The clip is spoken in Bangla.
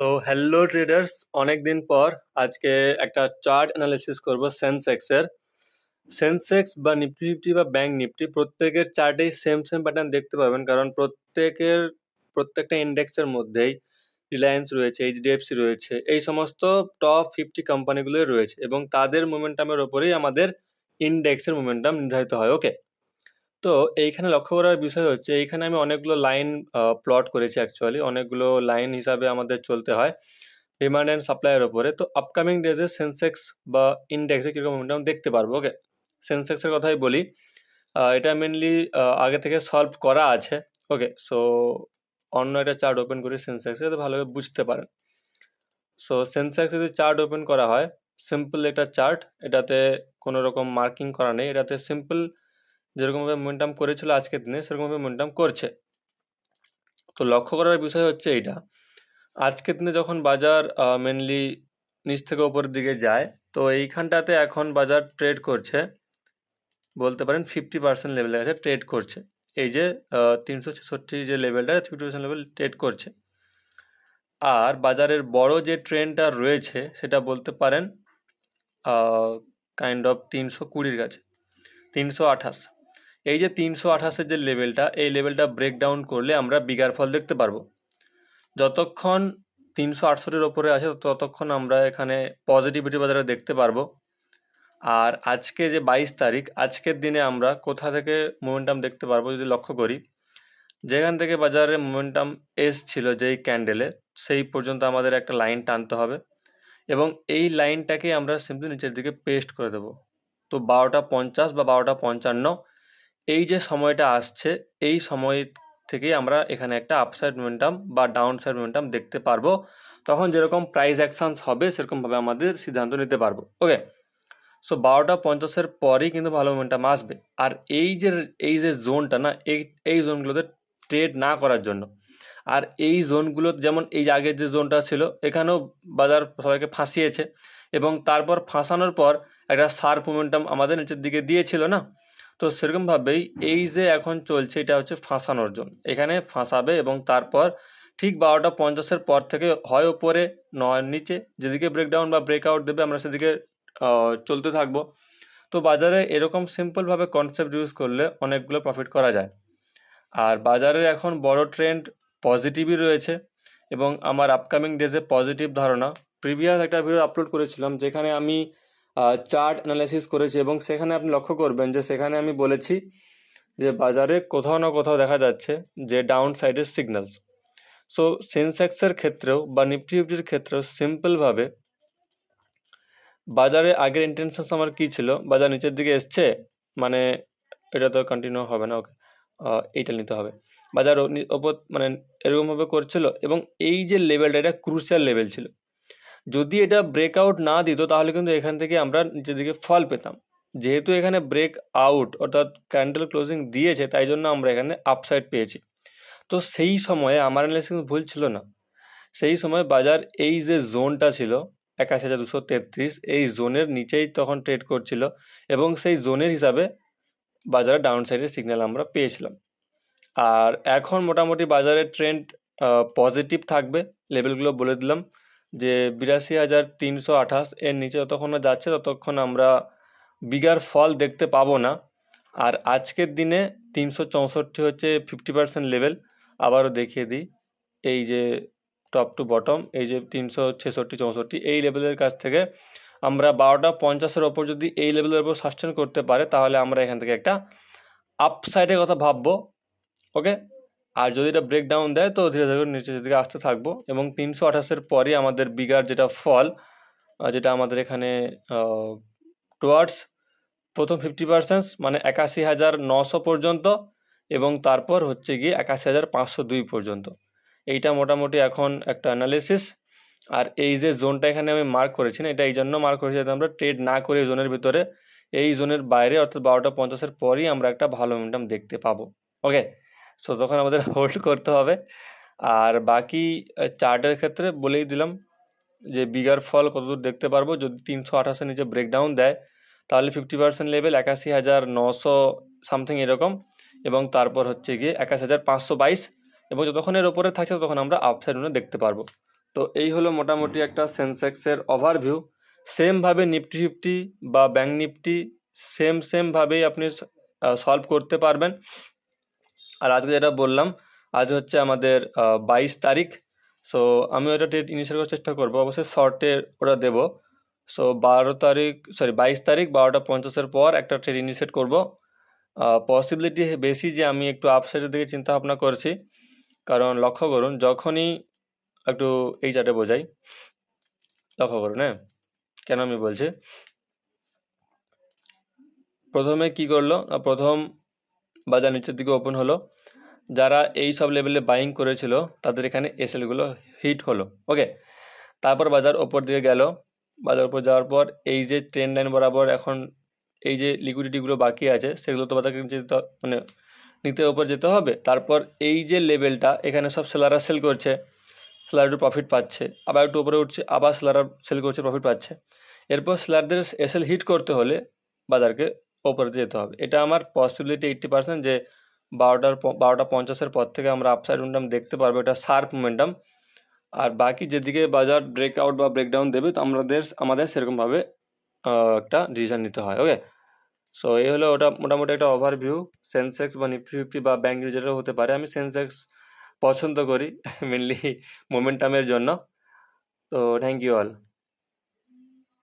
তো হ্যালো ট্রেডার্স অনেকদিন পর আজকে একটা চার্ট অ্যানালিসিস করব সেন্সেক্সের সেন্সেক্স বা নিফটি ফিফটি বা ব্যাংক নিফটি প্রত্যেকের চার্টেই সেম সেম প্যাটার্ন দেখতে পাবেন, কারণ প্রত্যেকের, প্রত্যেকটা ইন্ডেক্সের মধ্যেই রিলায়েন্স রয়েছে এইচডিএফসি রয়েছে, এই সমস্ত টপ ফিফটি কোম্পানিগুলোই রয়েছে এবং তাদের মোমেন্টামের ওপরেই আমাদের ইন্ডেক্সের মোমেন্টাম নির্ধারিত হয় ওকে তো এইখানে লক্ষ্য করার বিষয় হচ্ছে, এইখানে আমি অনেকগুলো লাইন প্লট করেছি অ্যাকচুয়ালি অনেকগুলো লাইন হিসাবে আমাদের চলতে হয় ডিমান্ড অ্যান্ড সাপ্লাইয়ের ওপরে তো আপকামিং ডেজে সেন্সেক্স বা ইন্ডেক্সে কীরকম মোমেন্টাম দেখতে পারব ওকে সেন্সেক্সের কথাই বলি এটা মেনলি আগে থেকে সলভ করা আছে ওকে সো অন্য একটা চার্ট ওপেন করি সেন্সেক্সে যাতে ভালোভাবে বুঝতে পারেন। সো সেন্সেক্স যদি চার্ট ওপেন করা হয় সিম্পল একটা চার্ট এটাতে কোনো রকম মার্কিং করা নেই, এটাতে সিম্পল যেরকমভাবে মোমেন্টাম করেছিল আজকের দিনে, সেরকমভাবে মোমেন্টাম করছে। তো লক্ষ্য করার বিষয় হচ্ছে এইটা। আজকের দিনে যখন বাজার মেনলি নিচ থেকে ওপরের দিকে যায়, তো এইখানটাতে এখন বাজার ট্রেড করছে। বলতে পারেন ফিফটি পার্সেন্ট লেভেলের কাছে ট্রেড করছে। এই যে তিনশো ছেষট্টি যে লেভেলটা ফিফটি পার্সেন্ট লেভেল ট্রেড করছে। আর বাজারের বড় যে ট্রেনটা রয়েছে, সেটা বলতে পারেন কাইন্ড অফ তিনশো কুড়ির কাছে, তিনশো আঠাশ। এই যে তিনশো আঠাশের যে লেভেলটা, এই লেভেলটা ব্রেকডাউন করলে আমরা বিগার ফল দেখতে পারব। যতক্ষণ তিনশো আটষট্টির ওপরে আছে, ততক্ষণ আমরা এখানে পজিটিভিটি বাজারে দেখতে পারব। আর আজকে যে বাইশ তারিখ, আজকের দিনে আমরা কোথা থেকে মোমেন্টাম দেখতে পারব যদি লক্ষ্য করি, যেখান থেকে বাজারে মোমেন্টাম এসছিল যেই ক্যান্ডেলে সেই পর্যন্ত আমাদের একটা লাইন টানতে হবে এবং এই লাইনটাকে আমরা সিম্পলি নিচের দিকে পেস্ট করে দেবো। তো বারোটা পঞ্চাশ বা বারোটা পঞ্চান্ন এই যে সময়টা আসছে, এই সময় থেকেই আমরা এখানে একটা আপসাইড মোমেন্টাম বা ডাউন সাইড মোমেন্টাম দেখতে পারব। তখন যেরকম প্রাইস অ্যাকশনস হবে, সেরকমভাবে আমাদের সিদ্ধান্ত নিতে পারব। ওকে সো বারোটা পঞ্চাশের পরেই কিন্তু ভালো মোমেন্টাম আসবে। আর এই যে এই যে জোনটা না, এই এই জোনগুলোতে ট্রেড না করার জন্য। আর এই জোনগুলো যেমন এই যে আগের যে জোনটা ছিল, এখানেও বাজার সবাইকে ফাঁসিয়েছে। এবং তারপর ফাঁসানোর পর একটা সার্প মোমেন্টাম আমাদের নিচের দিকে দিয়েছিল না? তো সেরকমভাবেই এই যে এখন চলছে, এটা হচ্ছে ফাঁসানোর জন্য। এখানে ফাঁসাবে এবং তারপর ঠিক বারোটা পঞ্চাশের পর থেকে হয় ওপরে, নয় নিচে। যেদিকে ব্রেকডাউন বা ব্রেকআউট দেবে, আমরা সেদিকে চলতে থাকব। তো বাজারে এরকম সিম্পলভাবে কনসেপ্ট ইউজ করলে অনেকগুলো প্রফিট করা যায়। আর বাজারের এখন বড় ট্রেন্ড পজিটিভই রয়েছে এবং আমার আপকামিং ডেজে পজিটিভ ধারণা। প্রিভিয়াস একটা ভিডিও আপলোড করেছিলাম, যেখানে আমি চার্ট অ্যানালাইসিস করেছি এবং সেখানে আপনি লক্ষ্য করবেন যে সেখানে আমি বলেছি যে বাজারে কোথাও না কোথাও দেখা যাচ্ছে যে ডাউন সাইডের সিগন্যালস সো সেন্সেক্সের ক্ষেত্রেও বা নিফটি ফিফটির ক্ষেত্রেও সিম্পলভাবে বাজারে আগের ইন্টেনশনস আমার কী ছিল? বাজার নিচের দিকে এসছে মানে এটা তো কন্টিনিউ হবে না, ওকে। এইটা নিতে হবে। বাজার ওপর মানে এরকমভাবে করছিল এবং এই যে লেভেলটা এটা ক্রুশিয়াল লেভেল ছিল। যদি এটা ব্রেকআউট না দিত, তাহলে কিন্তু এখান থেকে আমরা নিচের দিকে ফল পেতাম। যেহেতু এখানে ব্রেক আউট অর্থাৎ ক্যান্ডেল ক্লোজিং দিয়েছে, তাই জন্য আমরা এখানে আপসাইড পেয়েছি। তো সেই সময়ে আমার অ্যানালিসিস কিন্তু ভুল ছিল না। সেই সময় বাজার এই যে জোনটা ছিল, একাশি হাজার দুশো তেত্রিশ, এই জোনের নিচেই তখন ট্রেড করছিল এবং সেই জোনের হিসাবে বাজারে ডাউন সাইডের সিগন্যাল আমরা পেয়েছিলাম। আর এখন মোটামুটি বাজারের ট্রেন্ড পজিটিভ থাকবে লেভেলগুলো বলে দিলাম। যে বিরাশি হাজার তিনশো আঠাশ এর নিচে যতক্ষণ না যাচ্ছে, ততক্ষণ আমরা বিগার ফল দেখতে পাবো না। আর আজকের দিনে তিনশো চৌষট্টি হচ্ছে ফিফটি পার্সেন্ট লেভেল আবারও দেখিয়ে দিই, এই যে টপ টু বটম এই যে তিনশো ছেষট্টি চৌষট্টি, এই লেভেলের কাছ থেকে আমরা বারোটা পঞ্চাশের ওপর যদি এই লেভেলের ওপর সাস্টেন করতে পারে, তাহলে আমরা এখান থেকে একটা আপসাইডের কথা ভাববো ওকে আর যদি এটা ব্রেকডাউন দেয়, তো ধীরে ধীরে নিচের দিকে আসতে থাকব। এবং তিনশো আঠাশের পরই আমাদের বিগার যেটা ফল যেটা আমাদের এখানে টুয়ার্ডস প্রথম ফিফটি পার্সেন্ট মানে একাশি হাজার নশো পর্যন্ত এবং তারপর হচ্ছে গিয়ে একাশি হাজার পাঁচশো দুই পর্যন্ত। এইটা মোটামুটি এখন একটা অ্যানালিসিস আর এই যে জোনটা এখানে আমি মার্ক করেছি না, এটা এই জন্য মার্ক করেছি যাতে আমরা ট্রেড না করি জোনের ভিতরে। এই জোনের বাইরে, অর্থাৎ বারোটা পঞ্চাশের পরই আমরা একটা ভালো মোমেন্টাম দেখতে পাবো। ওকে সো তখন আমাদের হোল্ড করতে হবে। আর বাকি চার্টের ক্ষেত্রে বলেই দিলাম যে বিগার ফল কতদূর দেখতে পারব? যদি তিনশো আঠাশের নিচে ব্রেকডাউন দেয়, তাহলে ফিফটি পার্সেন্ট লেভেল একাশি হাজার নশো সামথিং এরকম। এবং তারপর হচ্ছে গিয়ে একাশি হাজার পাঁচশো বাইশ। এবং যতক্ষণ এর ওপরে থাকছে তখন আমরা আপসাইড উনে দেখতে পারব। তো এই হলো মোটামুটি একটা সেন্সেক্সের ওভারভিউ সেমভাবে নিফটি ফিফটি বা ব্যাঙ্ক নিফটি সেম সেমভাবেই আপনি সলভ করতে পারবেন। আর আজকে যেটা বললাম, আজ হচ্ছে আমাদের বাইশ তারিখ। সো আমি ওটা ট্রেড ইনিশিয়েট করার চেষ্টা করব। অবশ্যই শর্টে ওটা দেবো। সো বারো তারিখ সরি বাইশ তারিখ, বারোটা পঞ্চাশের পর একটা ট্রেড ইনিশিয়েট করব। পসিবিলিটি বেশি যে আমি একটু আপসাইডের দিকে চিন্তা ভাবনা করছি। কারণ লক্ষ্য করুন, যখনই একটু এই চার্টে বোঝাই, লক্ষ্য করুন হ্যাঁ? কেন আমি বলছি? প্রথমে কি করল? প্রথম বাজার নিচের দিকে ওপেন হলো। যারা এই সব লেভেলে বাইং করেছিল, তাদের এখানে এসএলগুলো হিট হলো। ওকে তারপর বাজার ওপর দিকে গেল। বাজার ওপর যাওয়ার পর এই যে ট্রেন লাইন বরাবর এখন এই যে লিকুইডিটিগুলো বাকি আছে, সেগুলো তো বাজারকে নিচে যেতে মানে নিতে ওপর যেতে হবে। তারপর এই যে লেভেলটা এখানে সব সেলাররা সেল করছে। সেলার একটু প্রফিট পাচ্ছে। আবার একটু উপরে উঠছে, আবার সেলাররা সেল করছে প্রফিট পাচ্ছে। এরপর সেলারদের এসএল হিট করতে হলে বাজারকে ওপরে যেতে হবে। এটা আমার পসিবিলিটি এইট্টি পার্সেন্ট যে বারোটার বারোটা পঞ্চাশের পর থেকে আমরা আপসাইড মোমেন্টাম দেখতে পারব। এটা শার্প মোমেন্টাম আর বাকি যেদিকে বাজার ব্রেকআউট বা ব্রেকডাউন দেবে, তো আমাদের আমাদের সেরকমভাবে একটা ডিসিশন নিতে হয়। ওকে সো এই হলো ওটা মোটামুটি একটা ওভারভিউ সেন্সেক্স বা নিফটি ফিফটি বা ব্যাঙ্ক যেটা হতে পারে। আমি সেন্সেক্স পছন্দ করি মেনলি মোমেন্টামের জন্য। তো থ্যাংক ইউ অল